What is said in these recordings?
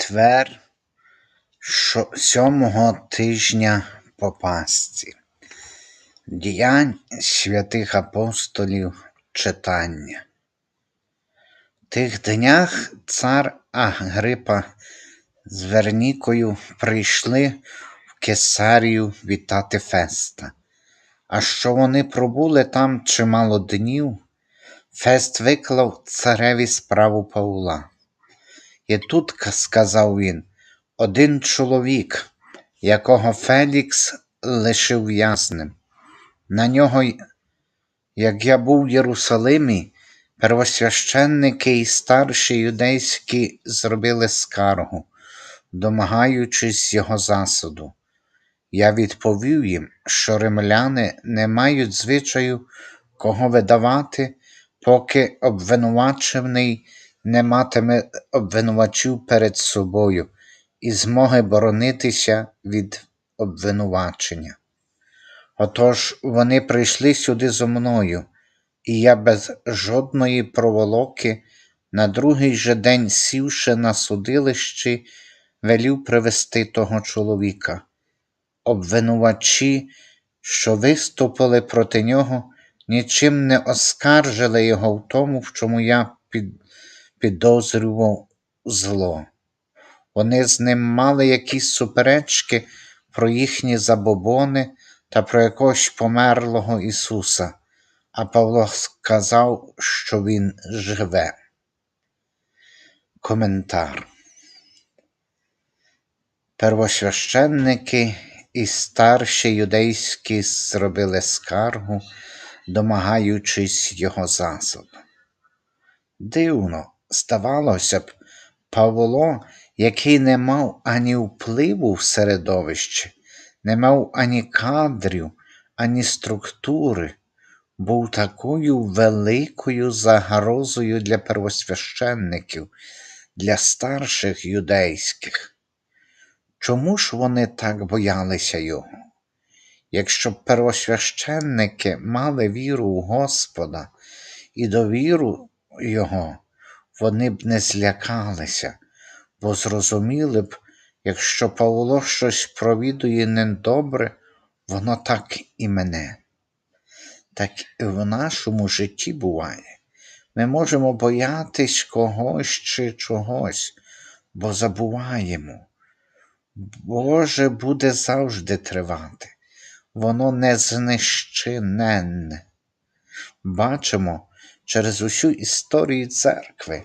Четвер сьомого тижня по Пасці. Діянь святих апостолів читання. Тих днях цар Агрипа з Вернікою прийшли в Кесарію вітати Феста. А що вони пробули там чимало днів, Фест виклав цареві справу Павла. І тут, сказав він, один чоловік, якого Фелікс лишив в'язнем. На нього, як я був в Єрусалимі, первосвященники і старші юдейські зробили скаргу, домагаючись його засуду. Я відповів їм, що римляни не мають звичаю кого видавати, поки обвинувачений не матиме обвинувачів перед собою і змоги боронитися від обвинувачення. Отож вони прийшли сюди зо мною, і я без жодної проволоки на другий же день, сівши на судилищі, велів привести того чоловіка. Обвинувачі, що виступили проти нього, нічим не оскаржили його в тому, в чому я під підозрював зло. Вони з ним мали якісь суперечки про їхні забобони та про якогось померлого Ісуса, а Павло сказав, що Він живе. Коментар. Первосвященники і старші юдейські зробили скаргу, домагаючись його засуду. Дивно, Здавалося б, Павло, який не мав ані впливу в середовище, не мав ані кадрів, ані структури, був такою великою загрозою для первосвященників, для старших юдейських. Чому ж вони так боялися його? Якщо первосвященники мали віру в Господа і довіру Його, вони б не злякалися, бо зрозуміли б, якщо Павло щось провідує недобре, воно так і мене. Так і в нашому житті буває. Ми можемо боятись когось чи чогось, бо забуваємо. Боже буде завжди тривати, воно не знищенне. Бачимо, через усю історію церкви,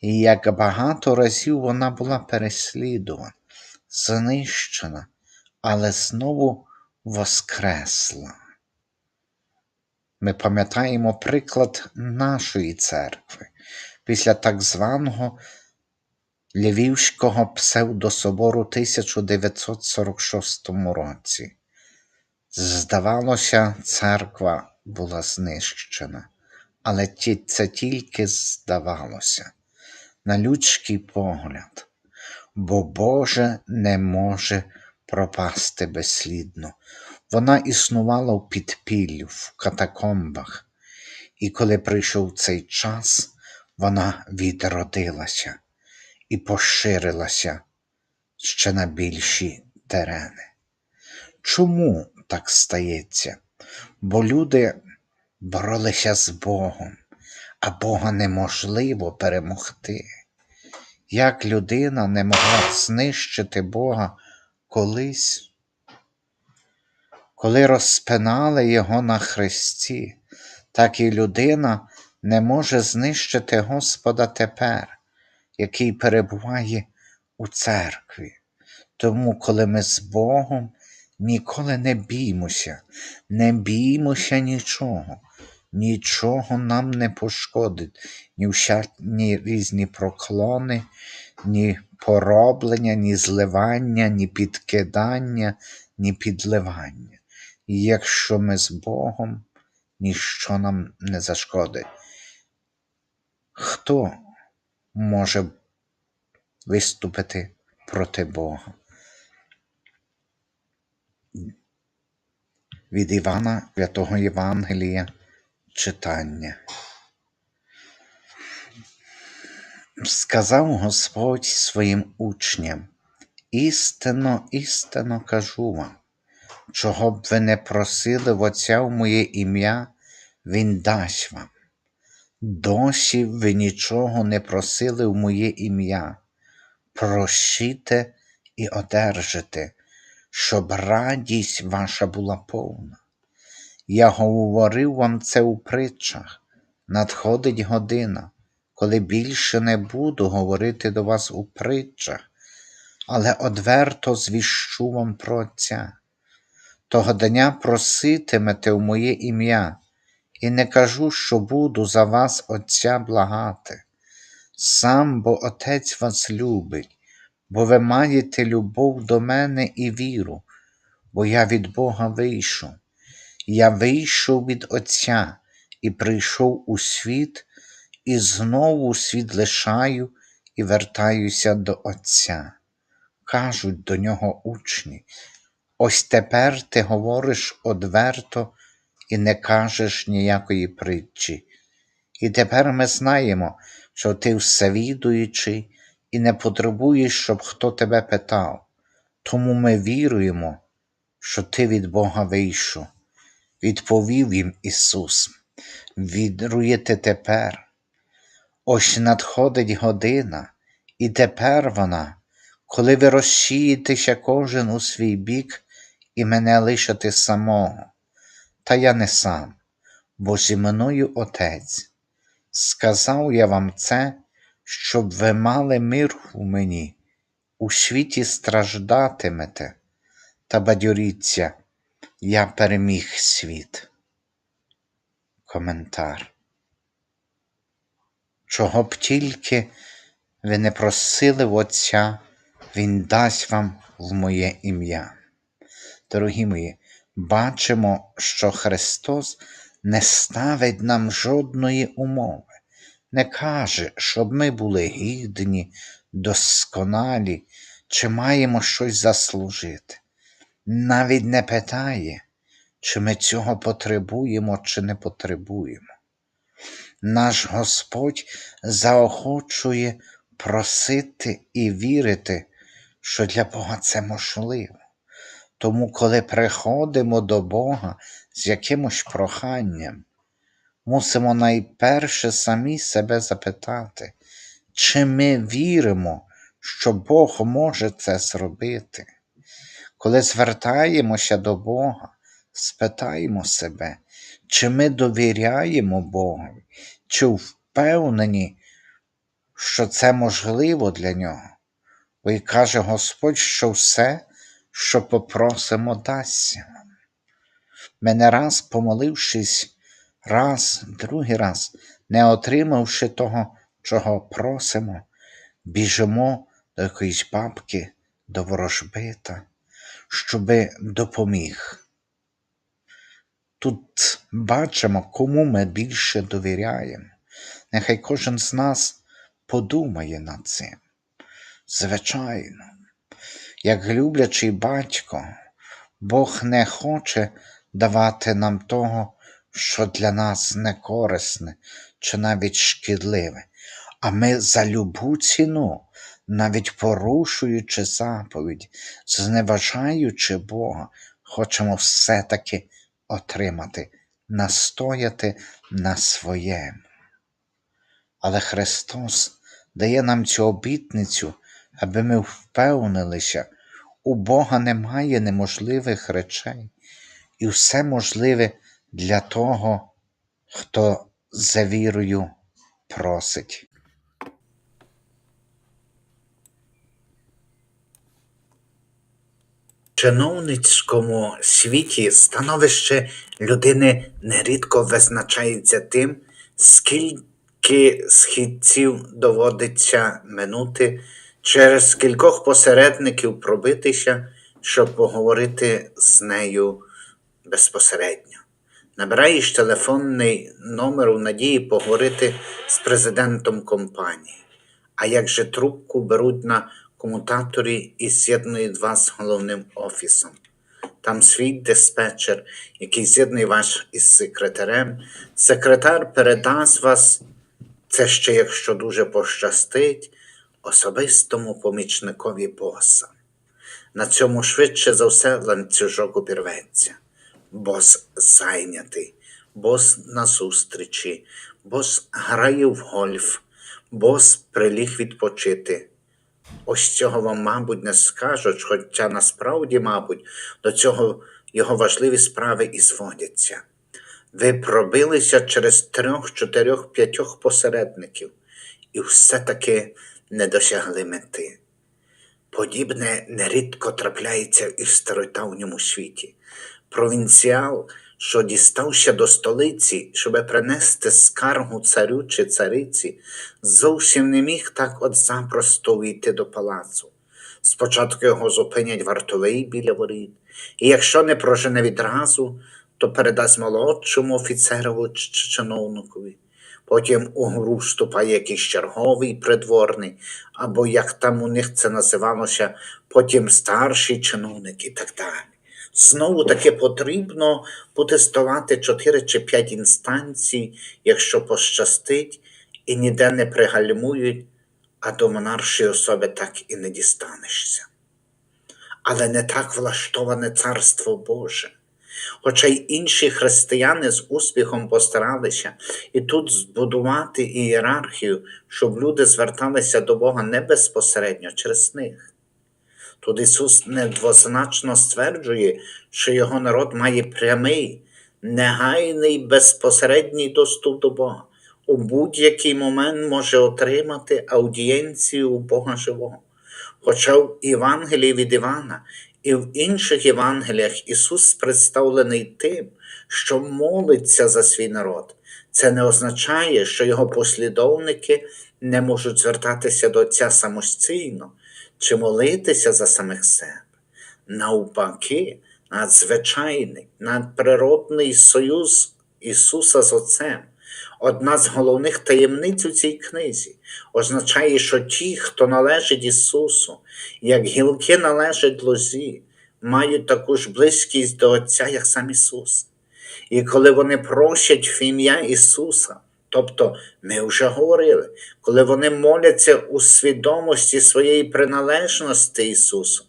і як багато разів вона була переслідувана, знищена, але знову воскресла. Ми пам'ятаємо приклад нашої церкви після так званого Львівського псевдособору 1946 році. Здавалося, церква була знищена але це тільки здавалося, на людський погляд, бо Боже не може пропасти безслідно. Вона існувала в підпіллю, в катакомбах, і коли прийшов цей час, вона відродилася і поширилася ще на більші терени. Чому так стається? Бо люди боролися з Богом, а Бога неможливо перемогти. Як людина не могла знищити Бога колись, коли розпинали Його на хресті, так і людина не може знищити Господа тепер, який перебуває у церкві. Тому, коли ми з Богом ніколи не біймося, не біймося нічого, нічого нам не пошкодить, ні всякі різні проклони, ні пороблення, ні зливання, ні підкидання, ні підливання. І якщо ми з Богом, ніщо нам не зашкодить. Хто може виступити проти Бога? Від Івана Святого Євангелія читання. Сказав Господь своїм учням, істинно, істинно кажу вам, чого б ви не просили в Отця в моє ім'я, Він дасть вам. Досі ви нічого не просили в моє ім'я. Прощите і одержите, щоб радість ваша була повна. Я говорив вам це у притчах. Надходить година, коли більше не буду говорити до вас у притчах, але одверто звіщу вам про Отця. Того дня проситимете в моє ім'я, і не кажу, що буду за вас Отця благати. Сам бо Отець вас любить, бо ви маєте любов до мене і віру, бо я від Бога вийшов. Я вийшов від Отця і прийшов у світ, і знову світ лишаю і вертаюся до Отця. Кажуть до нього учні, ось тепер ти говориш одверто і не кажеш ніякої притчі. І тепер ми знаємо, що ти всевідуючий і не потребуєш, щоб хто тебе питав. Тому ми віруємо, що ти від Бога вийшов. Відповів їм Ісус. Віруєте тепер. Ось надходить година, і тепер вона, коли ви розсієтеся кожен у свій бік і мене лишите самого. Та я не сам, бо зі мною Отець. Сказав я вам це, щоб ви мали мир у мені, у світі страждатимете, та бадьоріться, я переміг світ. Коментар. Чого б тільки ви не просили в Отця, Він дасть вам в моє ім'я. Дорогі мої, бачимо, що Христос не ставить нам жодної умови, не каже, щоб ми були гідні, досконалі, чи маємо щось заслужити. Навіть не питає, чи ми цього потребуємо, чи не потребуємо. Наш Господь заохочує просити і вірити, що для Бога це можливо. Тому, коли приходимо до Бога з якимось проханням, мусимо найперше самі себе запитати, чи ми віримо, що Бог може це зробити. Коли звертаємося до Бога, спитаємо себе, чи ми довіряємо Богові, чи впевнені, що це можливо для нього. Бо й каже Господь, що все, що попросимо, дасться нам. Ми не раз помолившись, раз, другий раз, не отримавши того, чого просимо, біжимо до якоїсь бабки, до ворожбита, щоби допоміг. Тут бачимо, кому ми більше довіряємо. Нехай кожен з нас подумає над цим. Звичайно, як люблячий батько, Бог не хоче давати нам того, що для нас не корисне чи навіть шкідливе, а ми за любу ціну, навіть порушуючи заповідь, зневажаючи Бога, хочемо все-таки отримати, настояти на своєму. Але Христос дає нам цю обітницю, аби ми впевнилися, у Бога немає неможливих речей, і все можливе для того, хто за вірою просить. Чиновницькому світі становище людини нерідко визначається тим, скільки східців доводиться минути, через кількох посередників пробитися, щоб поговорити з нею безпосередньо. Набираєш телефонний номер у надії поговорити з президентом компанії. А як же трубку беруть на комутаторі і з'єднують вас з головним офісом? Там свій диспетчер, який з'єднує вас із секретарем. Секретар передасть вас Це ще якщо дуже пощастить особистому помічникові боса. На цьому швидше за все ланцюжок обірветься. Бос зайнятий, бос на зустрічі, бос грає в гольф, бос приліг відпочити. Ось цього вам, мабуть, не скажуть, хоча насправді, мабуть, до цього його важливі справи і зводяться. Ви пробилися через трьох, чотирьох, п'ятьох посередників і все-таки не досягли мети. Подібне нерідко трапляється і в стародавньому світі. Провінціал, що дістався до столиці, щоб принести скаргу царю чи цариці, зовсім не міг так от запросто увійти до палацу. Спочатку його зупинять вартовий біля воріт, і якщо не прожене відразу, то передасть молодшому офіцерову чи чиновникові. Потім у гру вступає якийсь черговий придворний, або як там у них це називалося, потім старший чиновник і так далі. Знову таки потрібно потестувати 4 чи 5 інстанцій, якщо пощастить, і ніде не пригальмують, а до монаршої особи так і не дістанешся. Але не так влаштоване царство Боже. Хоча й інші християни з успіхом постаралися і тут збудувати ієрархію, щоб люди зверталися до Бога не безпосередньо через них. Тут Ісус недвозначно стверджує, що його народ має прямий, негайний, безпосередній доступ до Бога. У будь-який момент може отримати аудієнцію у Бога живого. Хоча в Євангелії від Івана і в інших Євангеліях Ісус представлений тим, що молиться за свій народ. Це не означає, що його послідовники не можуть звертатися до Отця самостійно чи молитися за самих себе. Навпаки, надзвичайний, надприродний союз Ісуса з Отцем, одна з головних таємниць у цій книзі, означає, що ті, хто належить Ісусу, як гілки належать лозі, мають таку ж близькість до Отця, як сам Ісус. І коли вони просять в ім'я Ісуса, тобто ми вже говорили, коли вони моляться у свідомості своєї приналежності Ісусу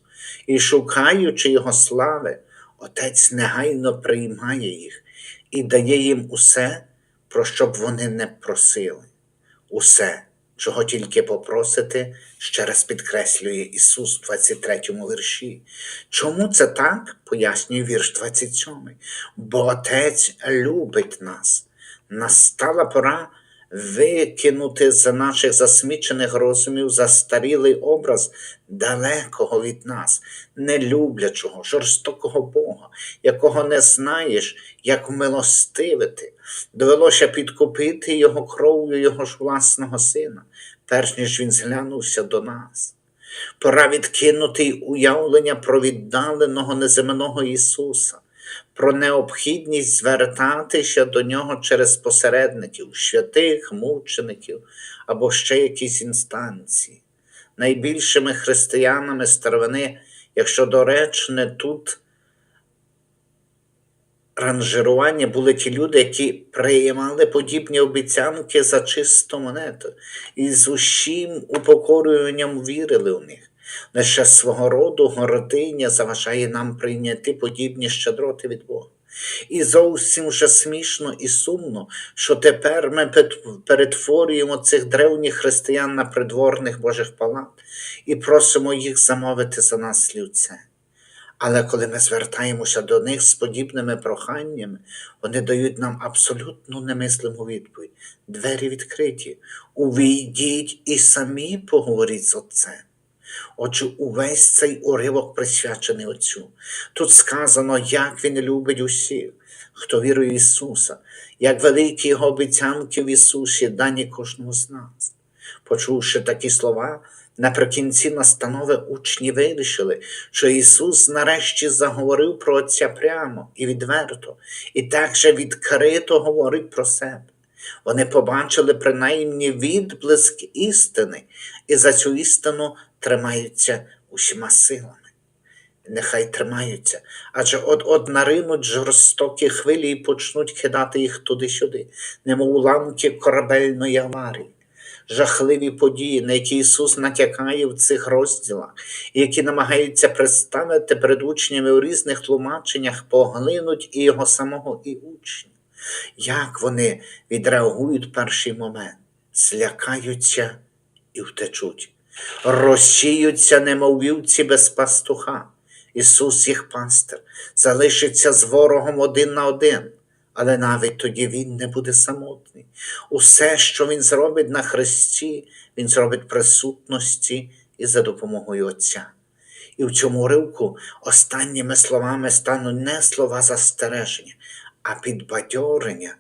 і шукаючи Його слави, Отець негайно приймає їх і дає їм усе, про що б вони не просили. Усе, чого тільки попросити, ще раз підкреслює Ісус в 23 вірші. Чому це так? пояснює вірш 27. Бо Отець любить нас. Настала пора викинути з наших засмічених розумів застарілий образ далекого від нас, нелюблячого, жорстокого Бога, якого не знаєш, як милостивити. Довелося підкупити його кров'ю його ж власного сина, перш ніж він зглянувся до нас. Пора відкинути й уявлення про віддаленого неземного Ісуса, про необхідність звертатися до нього через посередників, святих, мучеників або ще якісь інстанції. Найбільшими християнами старовини, якщо доречне тут ранжирування були ті люди, які приймали подібні обіцянки за чисту монету і з усім упокорюванням вірили у них. Лише свого роду гординя заважає нам прийняти подібні щедроти від Бога. І зовсім вже смішно і сумно, що тепер ми перетворюємо цих древніх християн на придворних Божих палат і просимо їх замовити за нас слівце. Але коли ми звертаємося до них з подібними проханнями, вони дають нам абсолютно немислиму відповідь. Двері відкриті. Увійдіть і самі поговоріть з Отцем. Отже, увесь цей уривок присвячений Отцю. Тут сказано, як Він любить усіх, хто вірує в Ісуса, як великі Його обіцянки в Ісусі дані кожному з нас. Почувши такі слова, наприкінці настанови учні вирішили, що Ісус нарешті заговорив про Отця прямо і відверто, і так же відкрито говорить про себе. Вони побачили принаймні відблиск істини і за цю істину тримаються усіма силами. нехай тримаються, адже от-от наринуть жорстокі хвилі і почнуть кидати їх туди-сюди, немов уламки корабельної аварії. Жахливі події, на які Ісус натякає в цих розділах, і які намагаються представити перед учнями у різних тлумаченнях, поглинуть і його самого, і учнів. Як вони відреагують в перший момент? Злякаються і втечуть, розсіються, немов вівці без пастуха. Ісус їх пастир, залишиться з ворогом один на один, але навіть тоді Він не буде самотний. Усе, що Він зробить на Христі, Він зробить присутності і за допомогою Отця. І в цьому ривку останніми словами стануть не слова застереження, а підбадьорення,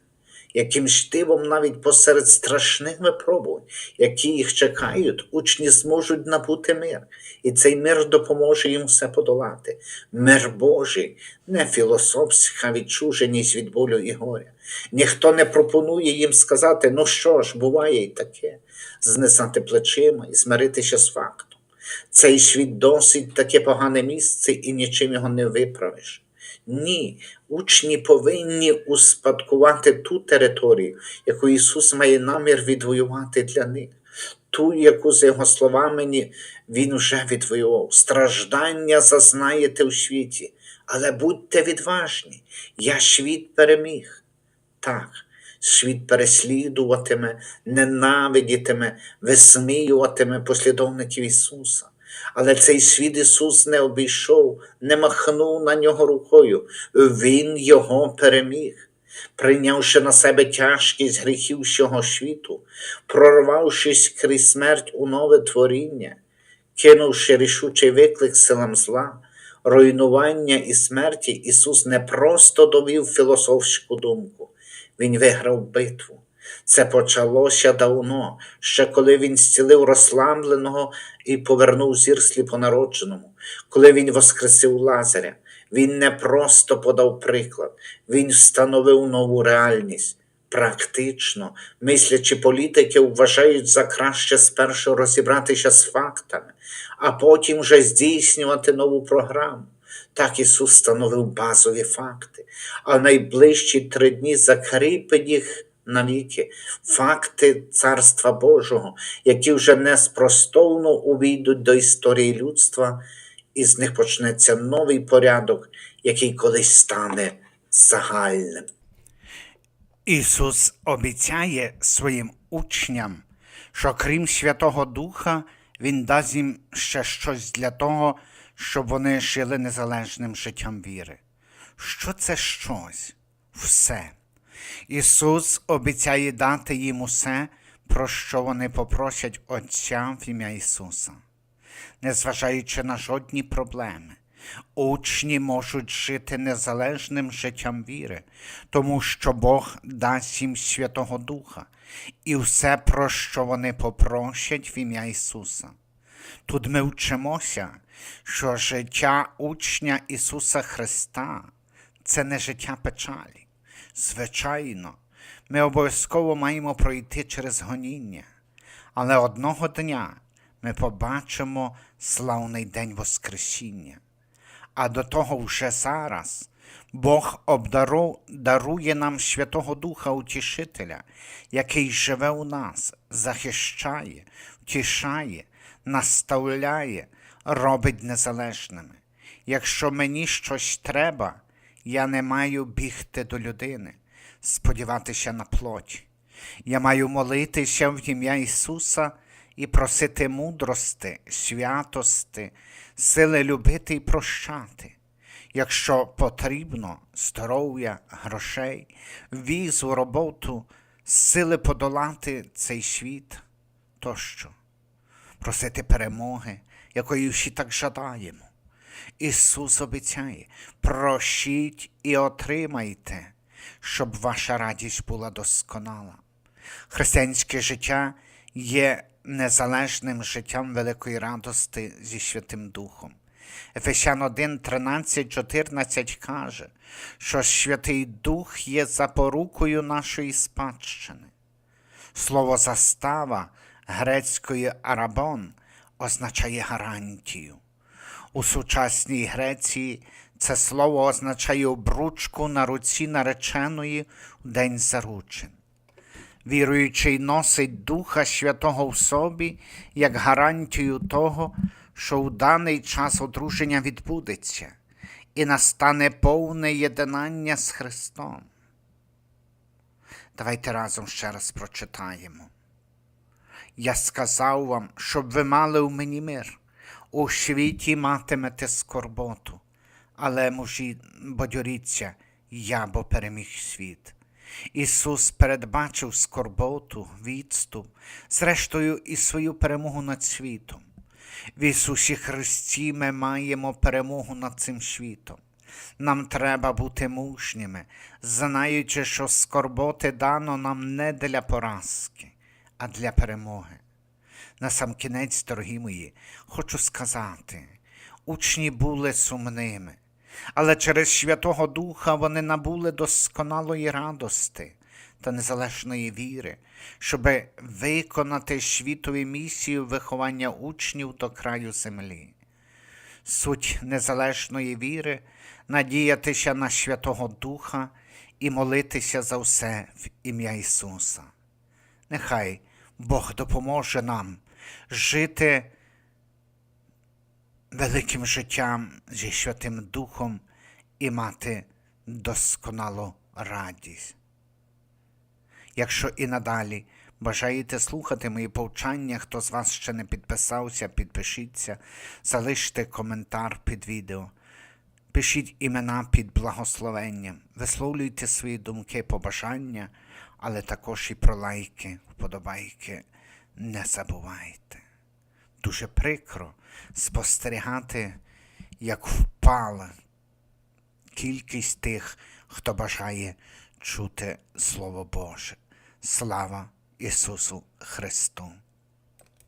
яким ж дивом навіть посеред страшних випробувань, які їх чекають, учні зможуть набути мир, і цей мир допоможе їм все подолати. Мир Божий, не філософська відчуженість від болю і горя. Ніхто не пропонує їм сказати, ну що ж, буває і таке, знесати плечима і змиритися з фактом. Цей світ досить таке погане місце і нічим його не виправиш. Ні, учні повинні успадкувати ту територію, яку Ісус має намір відвоювати для них, ту, яку, за його словами, Він вже відвоював. Страждання зазнаєте у світі, але будьте відважні, я світ переміг. Так, світ переслідуватиме, ненавидітиме, висміюватиме послідовників Ісуса. Але цей світ Ісус не обійшов, не махнув на нього рукою. Він його переміг, прийнявши на себе тяжкість гріхів всього світу, прорвавшись крізь смерть у нове творіння, кинувши рішучий виклик силам зла, руйнування і смерті, Ісус не просто довів філософську думку, Він виграв битву. Це почалося давно, ще коли він зцілив розслабленого і повернув зір сліпонародженому, коли він воскресив Лазаря. Він не просто подав приклад, він встановив нову реальність. Практично, мислячі політики вважають за краще спершу розібратися з фактами, а потім вже здійснювати нову програму. Так Ісус встановив базові факти, а найближчі три дні закріпить їх навіки, факти Царства Божого, які вже неспростовно увійдуть до історії людства, і з них почнеться новий порядок, який колись стане загальним. Ісус обіцяє своїм учням, що крім Святого Духа, Він дасть їм ще щось для того, щоб вони жили незалежним життям віри. Що це щось? Все. Ісус обіцяє дати їм усе, про що вони попросять Отця в ім'я Ісуса. Незважаючи на жодні проблеми, учні можуть жити незалежним життям віри, тому що Бог дасть їм Святого Духа і все, про що вони попросять в ім'я Ісуса. Тут ми вчимося, що життя учня Ісуса Христа це не життя печалі. Звичайно, ми обов'язково маємо пройти через гоніння, але одного дня ми побачимо славний день Воскресіння. А до того вже зараз Бог обдару, дарує нам Святого Духа Утішителя, який живе у нас, захищає, втішає, наставляє, робить незалежними. Якщо мені щось треба, я не маю бігти до людини, сподіватися на плоть. Я маю молитися в ім'я Ісуса і просити мудрости, святости, сили любити і прощати. Якщо потрібно здоров'я, грошей, візу, роботу, сили подолати цей світ тощо, просити перемоги, якої всі так жадаємо. Ісус обіцяє, прощіть і отримайте, щоб ваша радість була досконала. Християнське життя є незалежним життям великої радости зі Святим Духом. Ефесян 1, 13, 14 каже, що Святий Дух є запорукою нашої спадщини. Слово застава грецької арабон означає гарантію. У сучасній Греції це слово означає обручку на руці нареченої у день заручин. Віруючий носить Духа Святого в собі як гарантію того, що у даний час одруження відбудеться і настане повне єднання з Христом. Давайте разом ще раз прочитаємо. Я сказав вам, щоб ви мали у мені мир. У світі матимете скорботу, але мужі бодьоріться, я бо переміг світ. Ісус передбачив скорботу, відступ, зрештою і свою перемогу над світом. В Ісусі Христі ми маємо перемогу над цим світом. Нам треба бути мужніми, знаючи, що скорботи дано нам не для поразки, а для перемоги. На сам кінець, дорогі мої, хочу сказати, учні були сумними, але через Святого Духа вони набули досконалої радости та незалежної віри, щоб виконати світові місію виховання учнів до краю землі. Суть незалежної віри надіятися на Святого Духа і молитися за все в ім'я Ісуса. Нехай Бог допоможе нам жити великим життям зі Святим Духом і мати досконалу радість. Якщо і надалі бажаєте слухати мої повчання, хто з вас ще не підписався, підпишіться, залиште коментар під відео. Пишіть імена під благословенням, висловлюйте свої думки, побажання, але також і про лайки, вподобайки не забувайте. Дуже прикро спостерігати, як впала кількість тих, хто бажає чути Слово Боже. Слава Ісусу Христу!